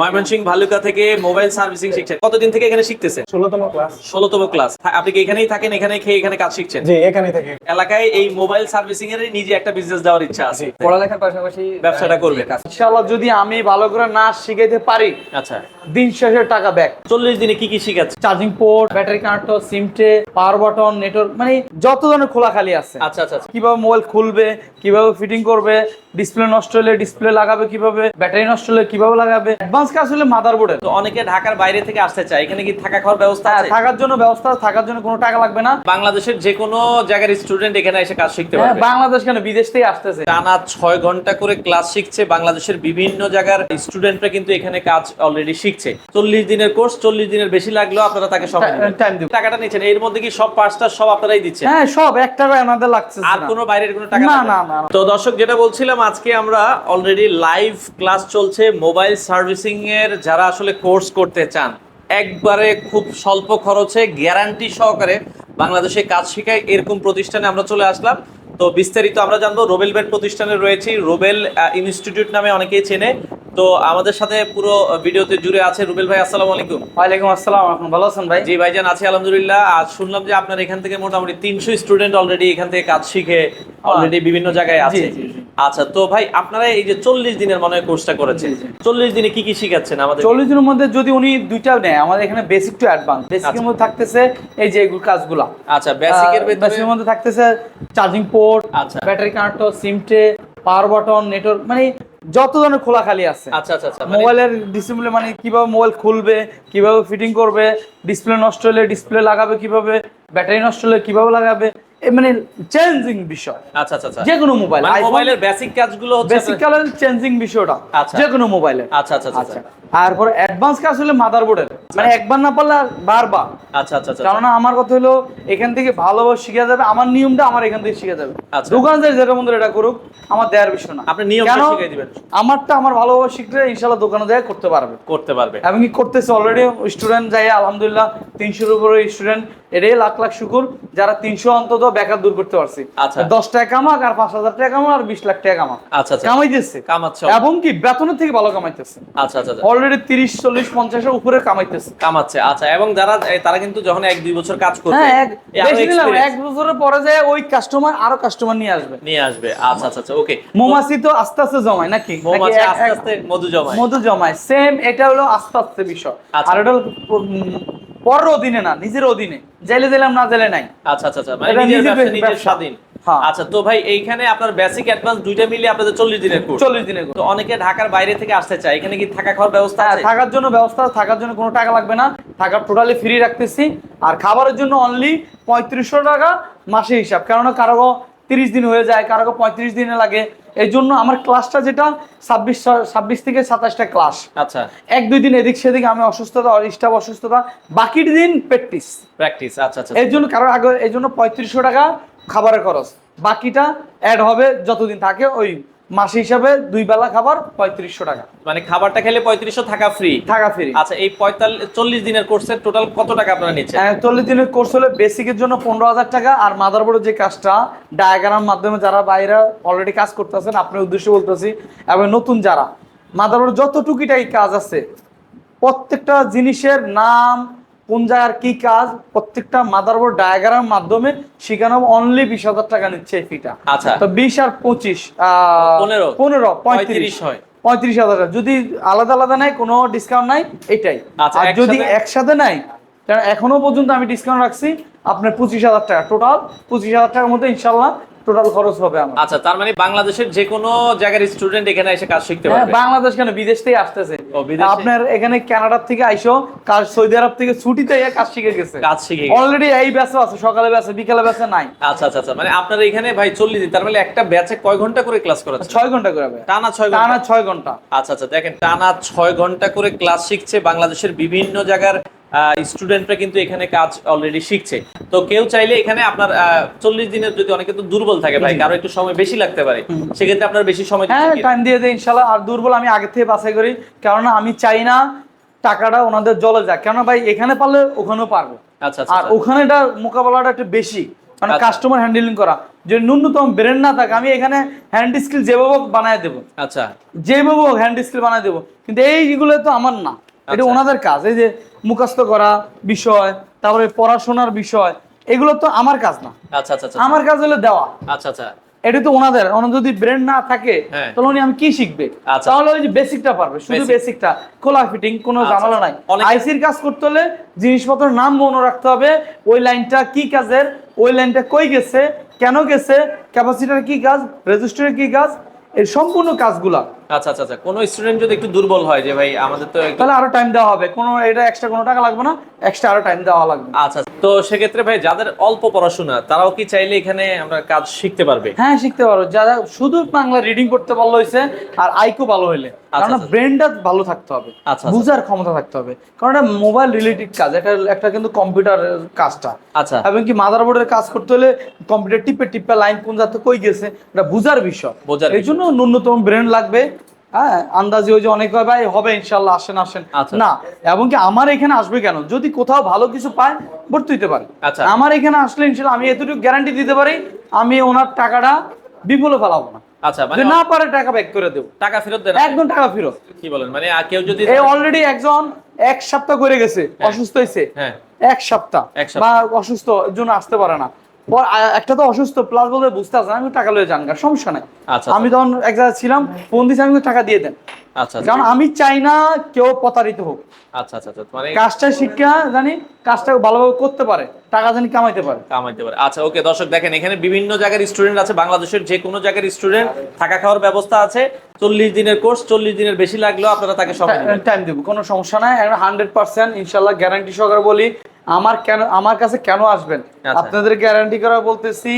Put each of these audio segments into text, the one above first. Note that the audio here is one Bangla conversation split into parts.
ময়মনসিং ভালুকা থেকে মোবাইল সার্ভিসিং শিখছেন। কতদিন থেকে এখানে শিখতেছেন? ষোলোতম ক্লাস। ষোলোতম ক্লাস। আপনি কি এখানেই থাকেন? এখানে খেয়ে এখানে কাজ শিখছেন? জি থেকে। এলাকায় এই মোবাইল সার্ভিসিং এর নিজে একটা বিজনেস দেওয়ার ইচ্ছা আছে। পড়ালেখার পাশাপাশি ব্যবসাটা করবে ইনশাআল্লাহ যদি আমি ভালো করে নাচ শিখাইতে পারি আচ্ছা। দিন শেষে টাকা ব্যাক চল্লিশ দিনে কি কি শিখাচ্ছে চার্জিং পোর্ট ব্যাটারি কানেক্টর সিমটে পাওয়ার বাটন নেটওয়ার্ক মানে যত ধরনের খোলা খালি আছে। আচ্ছা আচ্ছা আচ্ছা। কীভাবে মোবাইল খুলবে কীভাবে ফিটিং করবে ডিসপ্লে নষ্ট হলে ডিসপ্লে লাগাবে কীভাবে ব্যাটারি নষ্ট হলে কীভাবে লাগাবে কাজ হলে মাদারবোর্ডের তো অনেকে ঢাকার বাইরে থেকে আসতে চায় এখানে কি থাকা খাওয়ার ব্যবস্থা আছে? থাকার জন্য ব্যবস্থা থাকার জন্য কোনো টাকা লাগবে না। বাংলাদেশের যে কোনো জায়গার স্টুডেন্ট এখানে এসে কাজ শিখতে হ্যাঁ, পারবে। বাংলাদেশ কেন? বিদেশ থেকে আসতেছে। টানা ছয় ঘণ্টা করে ক্লাস শিখছে বাংলাদেশের বিভিন্ন জায়গার স্টুডেন্টরা কিন্তু এখানে কাজ অলরেডি শিখছে। চল্লিশ দিনের কোর্স চল্লিশ দিনের বেশি লাগল আপনারা তাকে সব টাইম দিব টাকাটা নিচ্ছেন। এর মধ্যে কি সব পাঁচটা সব আপনারাই দিচ্ছেন? হ্যাঁ সব এক টাকা আমাদের লাগছে আর কোনো বাইরের কোনো টাকা না, না, না। তো দর্শক যেটা বলছিলাম আজকে আমরা অলরেডি লাইভ ক্লাস চলছে মোবাইল সার্ভিসিং এর যারা আসলে কোর্স করতে চান, একবারে খুব স্বল্প খরচে গ্যারান্টি সহকারে বাংলাদেশে কাজ শেখায় এরকম প্রতিষ্ঠানে আমরা চলে আসলাম। তো বিস্তারিত আমরা জানব, রোবেল ব্যাট প্রতিষ্ঠানে রয়েছি। রোবেল ইনস্টিটিউট নামে অনেকেই চেনে। তো আমাদের সাথে পুরো ভিডিওতে জুড়ে আছে রুবেল ভাই আসসালামু আলাইকুম। ওয়ালাইকুম আসসালাম এখন ভালো আছেন ভাই? জি ভাইজান আছি আলহামদুলিল্লাহ। আজ শুনলাম যে আপনার এখান থেকে মোটামুটি তিনশো স্টুডেন্ট অলরেডি এখান থেকে কাজ শিখে অলরেডি বিভিন্ন জায়গায় আছে। আচ্ছা তো ভাই আপনারা এই যে চল্লিশ দিনের মনে হয় কোর্সটা করেছেন। চল্লিশ দিনে কি কি শিখাচ্ছেন আমাদের? চল্লিশ দিনের মধ্যে যদি উনি দুইটা নেয় আমাদের এখানে বেসিক টু অ্যাডভান্স বেসিকের। মধ্যে থাকতেছে এই যে কাজগুলা। আচ্ছা বেসিকের বেসিকের মধ্যে থাকতেছে চার্জিং পোর্ট আচ্ছা। ব্যাটারি কানেক্টর সিমটে পাওয়ার বাটন নেটওয়ার্ক মানে যত ধরনের খোলা খালি আছে। আচ্ছা আচ্ছা আচ্ছা মানে- মোবাইলের ডিসপ্লে মানে কীভাবে মোবাইল খুলবে কীভাবে ফিটিং করবে ডিসপ্লে নষ্ট হলে ডিসপ্লে লাগাবে কীভাবে ব্যাটারি নষ্ট হলে কীভাবে লাগাবে মানে চেঞ্জিং বিষয়। আচ্ছা আচ্ছা আচ্ছা। যে কোনো মোবাইল মোবাইলের বেসিক কাজগুলো হচ্ছে বেসিক কালার চেঞ্জিং বিষয়টা আচ্ছা। যে কোনো মোবাইলের আচ্ছা আচ্ছা আচ্ছা আচ্ছা। তারপর অ্যাডভান্স কাজ হলে মাদারবোর্ডের মানে একবার না পারলে বারবার। আচ্ছা আচ্ছা আচ্ছা কারণ আমার কথা হলো এখান থেকে ভালোভাবে শিখা যাবে আমার নিয়মটা আমার এখান থেকে শিখা যাবে। আচ্ছা। দোকান যায় যেটা মন্দির এটা করুক আমার দেওয়ার বিষয় না। আপনি? শিখিয়ে দিবেন। আমারটা আমার ভালোভাবে শিখলে ইনশাল্লাহ দোকানে যায় করতে পারবে। করতে পারবে। এবং কি করতেছে অলরেডি স্টুডেন্ট যাই আলহামদুলিল্লাহ তিনশোর উপরে স্টুডেন্ট এটাই লাখ লাখ শুকুর। যারা তিনশো অন্তত বেকার দূর করতে পারছি। আচ্ছা। দশ টাকা কামাক আর পাঁচ হাজার টাকা কামাক আর বিশ লাখ টাকা কামাক। আচ্ছা আচ্ছা। কামাইতেছে। কামাচ্ছে। এবং কি বেতনের থেকে ভালো কামাইতেছে। আচ্ছা আচ্ছা আচ্ছা। অলরেডি তিরিশ চল্লিশ পঞ্চাশের উপরে কামাইতেছে। কামাচ্ছে আচ্ছা। এবং যারা তারা কিন্তু যখন এক দুই বছর কাজ করবে হ্যাঁ এক বছরের পরে যায় ওই কাস্টমার আরও কাস্টমার নিয়ে আসবে। নিয়ে আসবে। আচ্ছা আচ্ছা আচ্ছা ওকে মৌমাছি তো আস্তে আস্তে জমায় নাকি? মৌমাছি আস্তে আস্তে মধু জমায়। মধু জমায়। সেম এটা হলো আস্তে আস্তে বিষয়। আচ্ছা। আর এটা হলো পরের অধীনে না নিজের অধীনে। জেলে দিলাম না জেলে নাই। আচ্ছা আচ্ছা আচ্ছা। মানে নিজের নিজের স্বাধীন। হ্যাঁ। আচ্ছা তো ভাই এইখানে আপনার বেসিক অ্যাডভান্স দুইটা মিলে আপনাদের চল্লিশ দিনের কোর্স চল্লিশ দিনের তো অনেকে ঢাকার বাইরে থেকে আসতে চায়। এখানে কি থাকা খাওয়ার ব্যবস্থা হ্যাঁ, আছে? থাকার জন্য ব্যবস্থা থাকার জন্য কোনো টাকা লাগবে না। থাকা টোটালি ফ্রি রাখতেছি। আর খাবারের জন্য অনলি পঁয়ত্রিশশো টাকা মাসে হিসাব। কেননা কারও তিরিশ দিন হয়ে যায় কারও পঁয়ত্রিশ দিনে লাগে। এই জন্য আমার ক্লাসটা যেটা ছাব্বিশ ছাব্বিশ থেকে সাতাশটা ক্লাস আচ্ছা। এক দুই দিন এদিক সেদিক আমি অসুস্থতা স্টাফ অসুস্থতা বাকি দিন প্র্যাকটিস প্র্যাকটিস আচ্ছা আচ্ছা এই জন্য কারও আগে এই জন্য পঁয়ত্রিশশো টাকা খাবারের খরচ। বাকিটা অ্যাড হবে যতদিন থাকে ওই মাসে হিসাবে দুই বেলা খাবার পঁয়ত্রিশশো টাকা। মানে খাবারটা খেলে পঁয়ত্রিশশো থাকা ফ্রি থাকা ফ্রি আচ্ছা এই পঁয়তাল্লিশ চল্লিশ দিনের কোর্সের টোটাল কত টাকা আপনারা নিচ্ছেন? চল্লিশ দিনের কোর্স হলে বেসিকের জন্য পনেরো হাজার টাকা। আর মাদারবোর্ডের যে কাজটা ডায়াগ্রাম মাধ্যমে যারা বাইরে অলরেডি কাজ করতেছেন আপনার উদ্দেশ্যে বলতেছি এবং নতুন যারা মাদারবোর্ড যত টুকিটাকি কাজ আছে প্রত্যেকটা জিনিসের নাম কোন জায়গার কি কাজ প্রত্যেকটা মাদারবোর্ড ডায়াগ্রাম মাধ্যমে শেখানো অনলি বিশ হাজার টাকা নিচ্ছে এই ফিটা আচ্ছা। তো বিশ আর পঁচিশ পনেরো। পনেরো পঁয়ত্রিশ হয়। পঁয়ত্রিশ হাজার টাকা। যদি আলাদা আলাদা নাই কোনো ডিসকাউন্ট নাই এটাই আচ্ছা, আর যদি একসাথে? একসাথে নাই কারণ এখনও পর্যন্ত আমি ডিসকাউন্ট রাখছি আপনার পঁচিশ হাজার টাকা টোটাল পঁচিশ হাজার টাকার মধ্যে ইনশাল্লাহ টোটাল খরচ হবে আমার। আচ্ছা তার মানে বাংলাদেশের যে কোনো জায়গার স্টুডেন্ট এখানে এসে কাজ শিখতে হ্যাঁ, পারবে। বাংলাদেশ কেন? বিদেশ থেকে আসতেছে। আপনার এখানে কানাডার থেকে আইসো কাজ সৌদি আরব থেকে ছুটিতে কাজ শিখে গেছে। কাজ শিখে অলরেডি এই ব্যাচে আছে সকালে ব্যাচে বিকালে ব্যাচে নাই। আচ্ছা আচ্ছা আচ্ছা মানে আপনার এখানে ভাই চল্লিশ দিন তার মানে একটা ব্যাচে কয় ঘণ্টা করে ক্লাস করাচ্ছে? ছয় ঘণ্টা করে টানা ছয় টানা ঘণ্টা। আচ্ছা আচ্ছা দেখেন টানা ছয় ঘণ্টা করে ক্লাস শিখছে বাংলাদেশের বিভিন্ন জায়গার স্টুডেন্টরা কিন্তু এখানে কাজ অলরেডি শিখছে। তো কেউ চাইলে এখানে আপনার চল্লিশ দিনের যদি অনেকে তো দুর্বল থাকে ভাই কারও একটু সময় বেশি লাগতে পারে সেক্ষেত্রে আপনার বেশি সময় হ্যাঁ টাইম দিয়ে দেয় ইনশাল্লাহ আর দুর্বল আমি আগে থেকে বাছাই করি কেননা আমি চাই না টাকাটা ওনাদের জলে যাক। কেন ভাই এখানে পারলে ওখানেও পারব। আচ্ছা আচ্ছা আর ওখানে এটা মোকাবেলাটা একটু বেশি কারণ আচ্ছা। কাস্টমার হ্যান্ডেলিং করা। যে ন্যূনতম ব্রেন না থাকে আমি এখানে হ্যান্ড স্কিল যেভাবে হোক বানায় দেবো। আচ্ছা। যেভাবে হ্যান্ড স্কিল বানায় দেবো। কিন্তু এইগুলো তো আমার না। এটা আচ্ছা। ওনাদের কাজ এই যে মুখস্থ করা বিষয় তারপরে পড়াশোনার বিষয় এগুলো তো আমার কাজ না আচ্ছা আচ্ছা আমার কাজ হলো দেওয়া আচ্ছা আচ্ছা এটা তো ওনাদের ওনার যদি ব্রেন না থাকে হ্যাঁ। তাহলে উনি আমি কি শিখবে। তাহলে ওই যে বেসিকটা পারবে শুধু। বেসিকটা খোলা ফিটিং কোনো ঝামেলা নাই আইসির কাজ করতে হলে জিনিসপত্রের নাম মনে রাখতে হবে ওই লাইনটা কি কাজের ওই লাইনটা কই গেছে কেন গেছে ক্যাপাসিটার কি কাজ রেজিস্টারের কি কাজ এই সম্পূর্ণ কাজগুলা আচ্ছা আচ্ছা আচ্ছা। কোনো স্টুডেন্ট যদি একটু দুর্বল হয় যে ভাই আমাদের তো তাহলে আরও টাইম দেওয়া হবে। কোনো এটা এক্সট্রা কোনো টাকা লাগবে না এক্সট্রা আরও টাইম দেওয়া লাগবে। আচ্ছা তো সেক্ষেত্রে ভাই যাদের অল্প পড়াশোনা তারাও কি চাইলে এখানে আমরা কাজ শিখতে পারবে? হ্যাঁ শিখতে পারো। যারা শুধু বাংলা রিডিং করতে ভালো হয়েছে আর আইকো ভালো হইলে। কারণ আচ্ছা। ব্রেনটা ভালো থাকতে হবে। আচ্ছা। বুঝার ক্ষমতা থাকতে হবে। কারণ এটা মোবাইল রিলেটেড কাজ এটা একটা কিন্তু কম্পিউটার কাজটা। আচ্ছা। এবং কি মাদারবোর্ডের কাজ করতে হলে কম্পিউটার টিপে টিপে লাইন কোন যাতে কই গেছে এটা বুঝার বিষয়। বোঝার এই জন্য ন্যূনতম ব্রেন লাগবে। হ্যাঁ আন্দাজি ওই যে অনেক হয় ভাই হবে ইনশাল্লাহ আসেন আসেন। আচ্ছা। না এবং কি আমার এখানে আসবে কেন? যদি কোথাও ভালো কিছু পায় ভর্তি পারে। আচ্ছা। আমার এখানে আসলে ইনশাল্লাহ আমি এতটুকু গ্যারান্টি দিতে পারি আমি ওনার টাকাটা বিফলে ফেলাবো না। আচ্ছা মানে না পারে টাকা ব্যাক করে দেবো। টাকা ফেরত দেন একদম টাকা ফেরত। কি বলেন মানে কেউ যদি এই অলরেডি একজন এক সপ্তাহ করে গেছে অসুস্থ হয়েছে হ্যাঁ। এক সপ্তাহ। বা। অসুস্থ জন্য আসতে পারে না। একটা তো অসুস্থ প্লাস বলতে বুঝতে আসে আমি টাকা লয়ে যান গা, সমস্যা নাই। আচ্ছা আমি তখন এক জায়গায় ছিলাম ফোন দিয়েছি আমি টাকা দিয়ে দেন। আচ্ছা আচ্ছা। কারণ আমি চাই না কেউ প্রতারিত হোক। আচ্ছা আচ্ছা আচ্ছা মানে কাজটা শিক্ষা জানি কাজটা ভালোভাবে করতে পারে টাকা জানি কামাইতে পারে। কামাইতে পারে। আচ্ছা ওকে দর্শক দেখেন এখানে বিভিন্ন জায়গার স্টুডেন্ট আছে বাংলাদেশের যে কোনো জায়গার স্টুডেন্ট থাকা খাওয়ার ব্যবস্থা আছে চল্লিশ দিনের কোর্স চল্লিশ দিনের বেশি লাগলেও আপনারা তাকে টাইম দেবো কোনো সমস্যা নাই হান্ড্রেড পার্সেন্ট ইনশাল্লাহ গ্যারান্টি সহকারে বলি আমার কেন আমার কাছে কেন আসবেন? আচ্ছা। আপনাদের গ্যারান্টি করা বলতেছি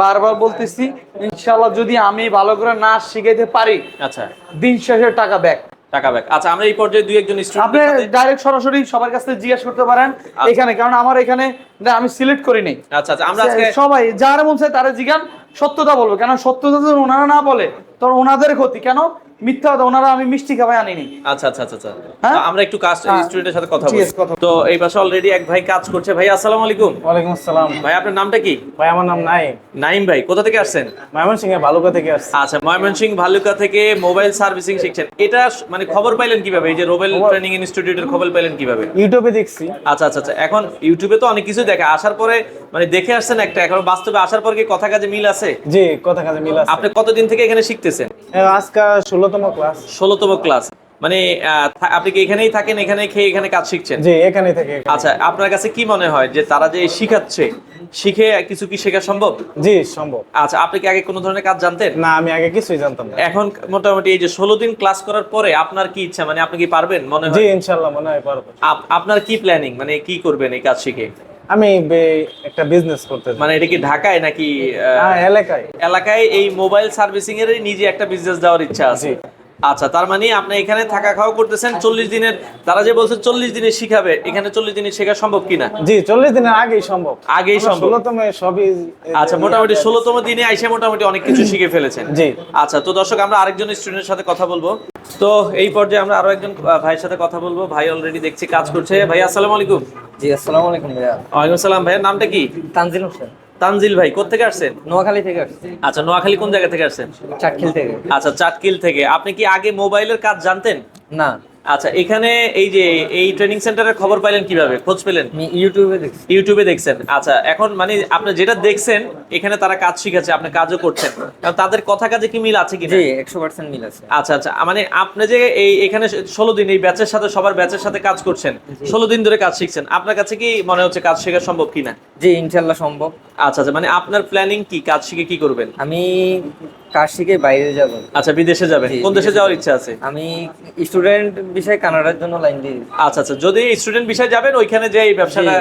বারবার বলতেছি ইনশাল্লাহ যদি আমি ভালো করে নাচ শিখাইতে পারি আচ্ছা। দিন শেষে টাকা ব্যাক টাকা ব্যাক আচ্ছা আমরা এই পর্যায়ে দুই একজন আপনি ডাইরেক্ট সরাসরি সবার কাছে জিজ্ঞেস করতে পারেন এখানে কারণ আমার এখানে না, আমি সিলেক্ট করি নাই। আচ্ছা আচ্ছা আমরা আজকে সবাই যারা মন চায় তারা জিজ্ঞান সত্যতা বলব। কেন সত্যতা যদি ওনারা না বলে তখন ওনাদের ক্ষতি। কেন? মিথ্যা কথা ওনারা আমি মিষ্টি খাবাই আনিনি। আচ্ছা আচ্ছা আচ্ছা আচ্ছা। হ্যাঁ? আমরা একটু কাজ হ্যাঁ। স্টুডেন্টের সাথে কথা বলি তো এই পাশে অলরেডি এক ভাই কাজ করছে। ভাই আসসালামু আলাইকুম। ওয়ালাইকুম আসসালাম। ভাই আপনার নামটা কি? ভাই আমার নাম নাই নাইম ভাই কোথা থেকে আসছেন? ময়মনসিংহ বালুকা থেকে আসছি। আচ্ছা ময়মনসিংহ ভালুকা থেকে মোবাইল সার্ভিসিং শিখছেন। এটা মানে খবর পাইলেন কীভাবে? এই যে রোবেল ট্রেনিং ইনস্টিটিউটের খবর পাইলেন কীভাবে? ইউটিউবে দেখছি। আচ্ছা আচ্ছা আচ্ছা। এখন ইউটিউবে তো অনেক কিছু দেখে। আসার পরে মানে দেখে আসছেন একটা। এখন বাস্তবে আসার পর কি কথা কাজে মিল আছে? জি কথা কাজে মিল আছে। আপনি কতদিন থেকে এখানে শিখতেছেন? ষোলোতম ক্লাস ষোলোতম ক্লাস মানে আপনি কি এখানেই থাকেন এখানে খেয়ে এখানে কাজ শিখছেন? জি এখানে থেকে আচ্ছা আপনার কাছে কি মনে হয় যে তারা যে শিখাচ্ছে শিখে কিছু কি শেখা সম্ভব? জি সম্ভব। আচ্ছা আপনি কি আগে কোনো ধরনের কাজ জানতেন? না আমি আগে কিছুই জানতাম না। এখন মোটামুটি এই যে ষোলো দিন ক্লাস করার পরে আপনার কি ইচ্ছা? মানে আপনি কি পারবেন? মনে হয়? জি ইনশাল্লাহ মনে হয় পারব। আপনার কি প্ল্যানিং মানে কি করবেন এই কাজ শিখে? আমি একটা বিজনেস করতে মানে এটা কি ঢাকায় নাকি হ্যাঁ এলাকায়। এলাকায় এই মোবাইল সার্ভিসিং এর নিজে একটা বিজনেস দেওয়ার ইচ্ছা আছে? আচ্ছা তার মানে আপনি এখানে থাকা খাওয়া করতেছেন চল্লিশ দিনের তারা যে বলছে চল্লিশ দিনে শিখাবে এখানে চল্লিশ দিনে শেখা সম্ভব কিনা জি চল্লিশ দিনের আগেই সম্ভব। আগেই সম্ভব। ষোলোতম সবই আচ্ছা মোটামুটি ষোলোতম দিনে আইসে মোটামুটি অনেক কিছু শিখে ফেলেছেন। জি। আচ্ছা তো দর্শক আমরা আরেকজন স্টুডেন্টের সাথে কথা বলব। তো এই পর্যায়ে আমরা আরও একজন ভাইয়ের সাথে কথা বলব। ভাই অলরেডি দেখছি কাজ করছে। ভাই আসসালামু আলাইকুম। জি আসসালামু আলাইকুম ভাইয়া। ওয়ালাইকুম আসসালাম। ভাইয়ের নামটা কি? তানজিল হোসেন। তানজিল ভাই কোথেকে আসছেন? নোয়াখালী থেকে আসছেন আচ্ছা নোয়াখালী কোন জায়গা থেকে আসছেন? চাটকিল থেকে। আচ্ছা চাটকিল থেকে। আপনি কি আগে মোবাইলের কাজ জানতেন? না। আচ্ছা এখানে এই যে এই ট্রেনিং সেন্টারের খবর পাইলেন কীভাবে? খোঁজ পেলেন? ইউটিউবে দেখছি। ইউটিউবে দেখছেন। আচ্ছা এখন মানে আপনি যেটা দেখছেন এখানে তারা কাজ শিখাচ্ছে আপনি কাজও করছেন। তাদের কথা কাজে কি মিল আছে কি জি একশো পার্সেন্ট মিল আছে। আচ্ছা আচ্ছা মানে আপনি যে এই এখানে ষোলো দিন এই ব্যাচের সাথে সবার ব্যাচের সাথে কাজ করছেন ষোলো দিন ধরে কাজ শিখছেন আপনার কাছে কি মনে হচ্ছে কাজ শেখা সম্ভব কিনা? জি ইনশাল্লাহ সম্ভব। আচ্ছা আচ্ছা মানে আপনার প্ল্যানিং কি? কাজ শিখে কি করবেন? আমি কাজ শিখে বাইরে যাব। আচ্ছা বিদেশে যাবেন। কোন দেশে যাওয়ার ইচ্ছা আছে? আমি স্টুডেন্ট বিষয়ে কানাডার জন্য লাইন দিই আচ্ছা আচ্ছা যদি স্টুডেন্ট বিষয়ে যাবেন ওইখানে যে এই ব্যবসাটা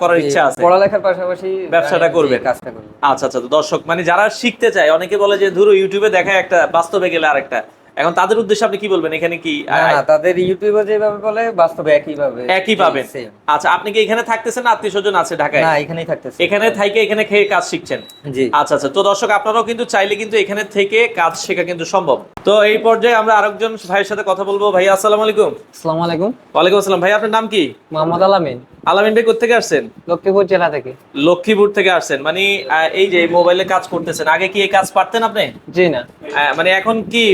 করার ইচ্ছা আছে। পড়ালেখার পাশাপাশি ব্যবসাটা করবে কাজটা করবে। আচ্ছা আচ্ছা দর্শক মানে যারা শিখতে চায় অনেকে বলে যে ধরো ইউটিউবে দেখা একটা বাস্তবে গেলে আরেকটা। এখন তাদের উদ্দেশ্যে আপনি কি বলবেন? এখানে কি না তাদের ইউটিউবে যেভাবে বলে বাস্তবে একই ভাবে একই পাবেন। আচ্ছা আপনি কি এখানে থাকতেছেন না আত্মীয় স্বজন আছে ঢাকায়? না এখানেই থাকতেছে। এখানে থেকে এখানে খেয়ে কাজ শিখছেন? জি। আচ্ছা আচ্ছা তো দর্শক আপনারাও কিন্তু চাইলে কিন্তু এখানে থেকে কাজ শেখা কিন্তু সম্ভব। তো এই পর্যায়ে আমরা আরেকজন ভাইয়ের সাথে কথা বলব। ভাই আসসালামু আলাইকুম। আসসালামু আলাইকুম। ওয়ালাইকুম আসসালাম। ভাই আপনার নাম কি? মোহাম্মদ আলামিন। আলামিন ভাই কোথেকে আসছেন? লক্ষ্মীপুর জেলা থেকে। লক্ষ্মীপুর থেকে আসছেন। মানে এই যে মোবাইলে কাজ করতেছেন আগে কি এই কাজ পারতেন আপনি? জি না। মানে এখন কি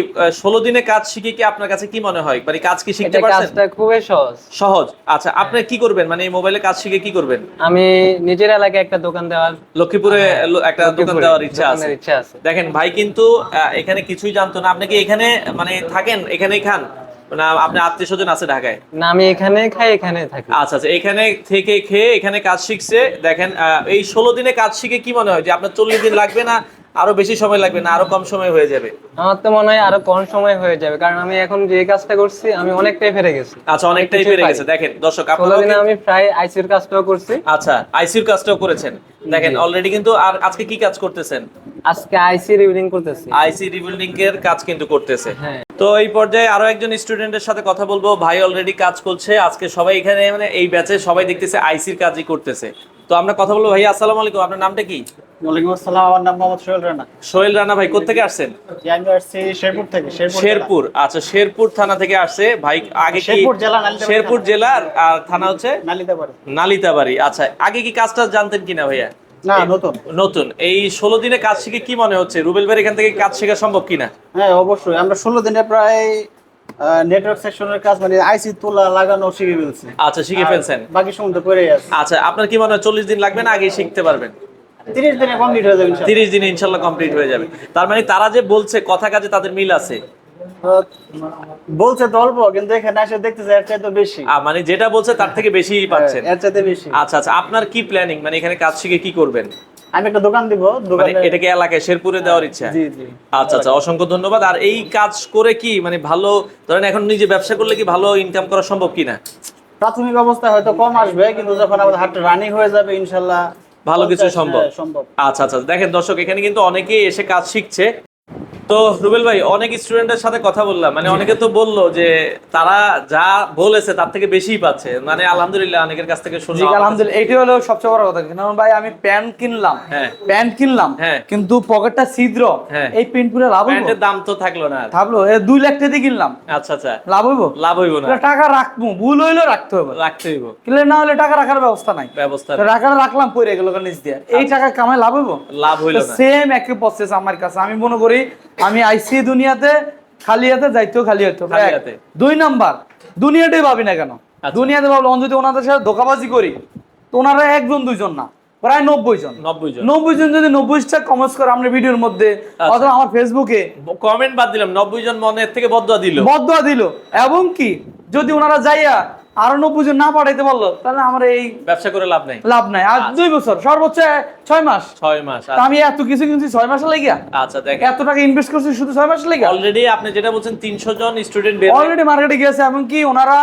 ষোলো দিনে কাজ শিখে কি আপনার কাছে কি মনে হয়? মানে কাজ কি শিখতে পারছেন? কাজটা খুবই সহজ। সহজ। আচ্ছা আপনি কি করবেন? মানে এই মোবাইলে কাজ শিখে কি করবেন? আমি নিজের এলাকায় একটা দোকান দেওয়ার লক্ষ্মীপুরে একটা দোকান দেওয়ার ইচ্ছা আছে। ইচ্ছা আছে। দেখেন ভাই কিন্তু এখানে কিছুই জানতো না। আপনি কি এখানে মানে থাকেন? এখানেই খান? না আপনার আত্মীয় স্বজন আছে ঢাকায়? না আমি এখানে খাই এখানে থাকি। আচ্ছা আচ্ছা এখানে থেকে খেয়ে এখানে কাজ শিখছে। দেখেন এই ষোলো দিনে কাজ শিখে কি মনে হয়? যে আপনার চল্লিশ দিন লাগবে না আরও বেশি সময় লাগবে না আরও কম সময় হয়ে যাবে? আমার তো মনে হয় আরও কম সময় হয়ে যাবে কারণ আমি এখন যে কাজটা করছি আমি অনেকটাই ফেরে গেছি। আচ্ছা অনেকটাই পাই। গেছে। দেখেন দর্শক আপনারা দিনে আমি প্রায় আইসির কাজটাও করছি। আচ্ছা আইসিইউ কাজটাও করেছেন। দেখেন অলরেডি কিন্তু আর আজকে কি কাজ করতেছেন? আজকে আইসি রিবিল্ডিং করতেছি। আইসি রিবিল্ডিং এর কাজ কিন্তু করতেছে। হ্যাঁ। তো এই পর্যায়ে আরও একজন স্টুডেন্টের সাথে কথা বলব। ভাই অলরেডি কাজ করছে। আজকে সবাই এখানে মানে এই ব্যাচে সবাই দেখতেছে আইসির কাজই করতেছে। তো আমরা কথা বলব। ভাই আসসালামু আলাইকুম। আপনার নামটা কি? ওয়ালাইকুম আসসালাম। আমার নাম মোহাম্মদ সোহেল রানা। সোহেল রানা ভাই কোথেকে আসছেন? জি, আমি আসছি শেরপুর থেকে শেরপুর শেরপুর। আচ্ছা শেরপুর থানা থেকে আসছে। ভাই আগে কি শেরপুর জেলা, নালিতাবাড়ি শেরপুর জেলার আর থানা হচ্ছে? নালিতাবাড়ি নালিতাবাড়ি। আচ্ছা আগে কি কাজটা জানতেন কিনা ভাইয়া? না নতুন। নতুন। এই ষোলো দিনে কাজ শিখে কি মনে হচ্ছে? রুবেল ভাই এখান থেকে কাজ শেখা সম্ভব কিনা? হ্যাঁ অবশ্যই। আমরা ষোলো দিনে প্রায় নেটওয়ার্ক সেকশনের কাজ মানে আইসি তোলা লাগানো শিখে ফেলছি। আচ্ছা শিখে ফেলছেন। বাকি সময় তো করেই আছে। আচ্ছা আপনার কি মনে হয় চল্লিশ দিন লাগবে না আগে শিখতে পারবেন? তিরিশ দিনে কমপ্লিট হয়ে যাবে তিরিশ দিনে ইনশাল্লাহ কমপ্লিট হয়ে যাবে। তার মানে তারা যে বলছে কথা কাজে তাদের মিল আছে। বলছে তো অল্প কিন্তু এখানে এসে দেখতেছে এর চাইতে বেশি। মানে যেটা বলছে তার থেকে বেশি পাচ্ছেন। হ্যাঁ, এর চাইতে বেশি। আচ্ছা আচ্ছা আপনার কি প্ল্যানিং মানে এখানে কাজ শিখে কি করবেন? আমি একটা দোকান দিব মানে দোকানে এটাকে এলাকায় শেরপুরে দেওয়ার ইচ্ছা? জি জি। আচ্ছা আচ্ছা অসংখ্য ধন্যবাদ। আর এই কাজ করে কি মানে ভালো ধরেন এখন নিজে ব্যবসা করলে কি ভালো ইনকাম করা সম্ভব কিনা? প্রাথমিক অবস্থায় হয়তো কম আসবে কিন্তু যখন আমাদের হাটটা রানিং হয়ে যাবে ইনশাল্লাহ ভালো কিছু সম্ভব। হ্যাঁ, সম্ভব। আচ্ছা আচ্ছা। দেখেন দর্শক এখানে কিন্তু অনেকেই এসে কাজ শিখছে। তো রুবেল ভাই অনেক স্টুডেন্টের সাথে কথা বললাম। মানে অনেকে তো বলল যে তারা যা বলেছে তার থেকে বেশিই পাচ্ছে। মানে আলহামদুলিল্লাহ অনেকের কাছ থেকে শুনলাম। আলহামদুলিল্লাহ। এটি হলো সবচেয়ে বড় কথা। কারণ ভাই আমি প্যান্ট কিনলাম। হ্যাঁ। প্যান্ট কিনলাম। হ্যাঁ। কিন্তু পকেটটা ছিদ্র। হ্যাঁ। এই প্যান্ট পুরো লাভ হইব? প্যান্টের দাম তো থাকল না। ভাবলো এ দুই লাখ টাকা দিয়ে কিনলাম। আচ্ছা আচ্ছা। লাভ হইব? লাভ হইব না। টাকা রাখব। ভুল হইলেও রাখতে হবে রাখতে হইব। কিনলে না হলে টাকা রাখার ব্যবস্থা নাই। ব্যবস্থা টাকা রাখলাম পরে গেল নিচ দিয়ে। এই টাকা কামাই লাভ হইব? লাভ হইল না। সেম একই প্রসেস আমার কাছে। আমি মনে করি আমি আইসি দুনিয়াতে খালি হাতে যাইতেও খালি হতো। দুই নাম্বার দুনিয়াটাই ভাবি না কেন? আচ্ছা। দুনিয়াতে ভাবলো অন যদি ওনাদের সাথে ধোকাবাজি করি তো ওনারা একজন দুইজন না প্রায় নব্বই জন। নব্বই জন। নব্বই জন যদি নব্বইটা কমেন্টস করে আমরা ভিডিওর মধ্যে আচ্ছা। অথবা আমার ফেসবুকে কমেন্ট বাদ দিলাম নব্বই জন মনের থেকে বদয়া দিল। বদয়া দিল। এবং কি যদি ওনারা যাইয়া আরও নব্বই জন না পাঠাইতে পারল তাহলে আমার এই ব্যবসা করে লাভ নাই। লাভ নাই। আর দুই বছর সর্বোচ্চ ছয় মাস। ছয় মাস আমি এত কিছু কিনছি ছয় মাসে লেগিয়া? আচ্ছা দেখেন। এত টাকা ইনভেস্ট করছি শুধু ছয় মাসে লেগিয়া? অলরেডি আপনি যেটা বলছেন তিনশো জন স্টুডেন্ট অলরেডি মার্কেটে গিয়েছে এমনকি ওনারা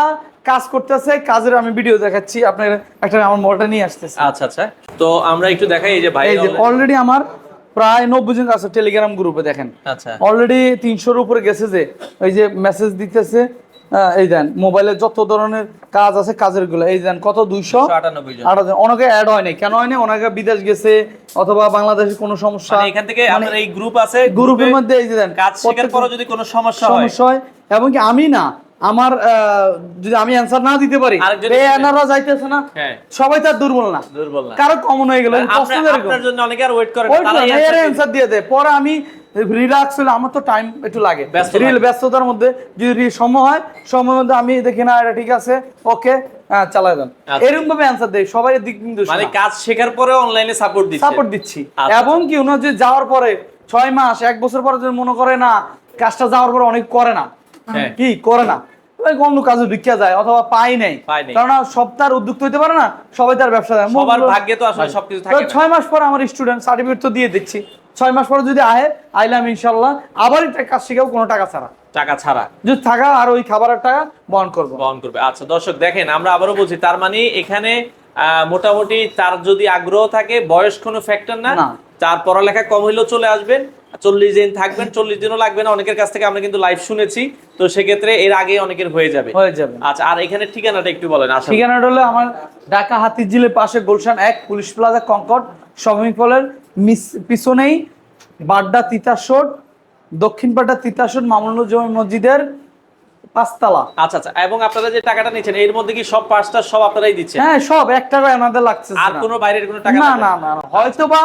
কাজ করতেছে কাজের আমি ভিডিও দেখাচ্ছি আপনার একটা আমার মোবাইলটা নিয়ে আসতেছে। আচ্ছা আচ্ছা। তো আমরা একটু দেখাই এই যে ভাই এই যে অলরেডি আমার প্রায় নব্বই জন আছে টেলিগ্রাম গ্রুপে দেখেন। আচ্ছা। অলরেডি তিনশোর উপরে গেছে যে ওই যে মেসেজ দিতেছে এই দেন মোবাইলে যত ধরনের কাজ আছে কাজেরগুলো এই দেন কত দুইশো। অনেকে অ্যাড হয় নাই। কেন হয় নাই? ওনাকে বিদেশ গেছে অথবা বাংলাদেশে কোনো সমস্যা। মানে এখান থেকে আপনার এই গ্রুপ আছে গ্রুপের মধ্যে এই দেন কাজ শেখার পরও যদি কোনো সমস্যা সমস্যা হয় এবং কি আমি না আমার যদি আমি অ্যান্সার না দিতে পারি এনারা যাইতেছে না হ্যাঁ। সবাই তার দুর্বল না। দুর্বল না। কারও কমন হয়ে গেল আপনার- জন্য অনেকে আর ওয়েট করে না, অ্যান্সার দিয়ে দেয় পরে আমি রিল্যাক্স হলে আমার তো টাইম একটু লাগে। রিল ব্যস্ততার মধ্যে যদি সময় হয় সময়ের মধ্যে আমি দেখি না এটা ঠিক আছে ওকে হ্যাঁ চালাই দেন। আচ্ছা। এরকম ভাবে অ্যান্সার দেয় সবাই দিক কিন্তু মানে কাজ শেখার পরে অনলাইনে সাপোর্ট দিচ্ছে। সাপোর্ট দিচ্ছি। এবং কি ওনার যে যাওয়ার পরে ছয় মাস এক বছর পরে যদি মনে করে না কাজটা যাওয়ার পরে অনেক করে না। হ্যাঁ। কি করে না? ওই অন্য কাজে ঢুকিয়া যায় অথবা পাই নাই। কারণ সব তার উদ্যুক্ত হইতে পারে না সবাই তার ব্যবসা দেয়। সবার ভাগ্যে তো আসলে সবকিছু থাকে ছয় মাস পর আমার স্টুডেন্ট সার্টিফিকেট তো দিয়ে দিচ্ছি। ছয় মাস পরে যদি আহে আইলাম ইনশাল্লাহ আবার একটা কাজ শিখাও কোনো টাকা ছাড়া। টাকা ছাড়া। যদি থাকা আর ওই খাবারের টাকা বহন করব। বহন করবে। আচ্ছা দর্শক দেখেন আমরা আবারও বলছি তার মানে এখানে মোটামুটি তার যদি আগ্রহ থাকে বয়স কোনো ফ্যাক্টর না। তার পড়ালেখা কম হইলেও চলে আসবেন। চল্লিশ দিন থাকবেন চল্লিশ দিনও লাগবে না অনেকের কাছ থেকে আমরা কিন্তু লাইভ শুনেছি। তো সেক্ষেত্রে এর আগে অনেকের হয়ে যাবে। হয়ে যাবে। আচ্ছা আর এখানে ঠিকানাটা একটু বলেন ঠিকানাটা হলো আমার ঢাকা হাতিঝিলের পাশে গুলশান এক পুলিশ প্লাজা কঙ্কট শপিং মলের পিছনেই বাড্ডা তিতাসোট দক্ষিণ পাড্ডা তিতাসোট মামুনুল জমি মসজিদের পাঁচতলা। আচ্ছা আচ্ছা এবং আপনারা যে টাকাটা নিচ্ছেন এর মধ্যে কি সব পার্টসটা সব আপনারাই দিচ্ছেন? হ্যাঁ সব এক টাকা আমাদের লাগছে আর কোনো বাইরের কোনো টাকা না না? না না। হয়তো বা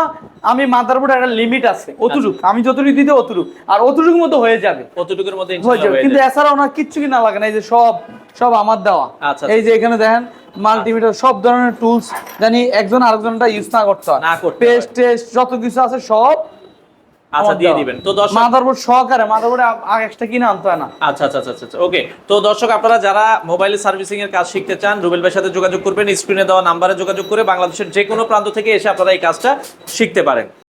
আমি মাদারবোর্ড একটা লিমিট আছে। অতটুক? আমি যতটুকু দিতে অতটুক। আর অতটুক মতো হয়ে যাবে। কতটুকুর মধ্যে হয়ে যাবে। কিন্তু। এছাড়া ওনার কিচ্ছু কিনা লাগে না। এই যে সব সব আমার দেওয়া। আচ্ছা, এই যে এখানে দেখেন মাল্টিমিটার সব ধরনের টুলস জানি একজন আরেকজনটা ইউজ না করতে হয়। না করতে পেস্ট টেস্ট যত কিছু আছে সব আচ্ছা দিয়ে দিবেন। তো দর্শক মাদারবোর্ড সহকারে মাদারবোর্ডে আগে এক্সট্রা কিনে আনতে হয় না। আচ্ছা আচ্ছা আচ্ছা আচ্ছা ওকে তো দর্শক আপনারা যারা মোবাইল সার্ভিসিং এর কাজ শিখতে চান রুবেল ভাইয়ের সাথে যোগাযোগ করবেন স্ক্রিনে দেওয়া নাম্বারে যোগাযোগ করে বাংলাদেশের যে কোনো প্রান্ত থেকে এসে আপনারা এই কাজটা শিখতে পারেন।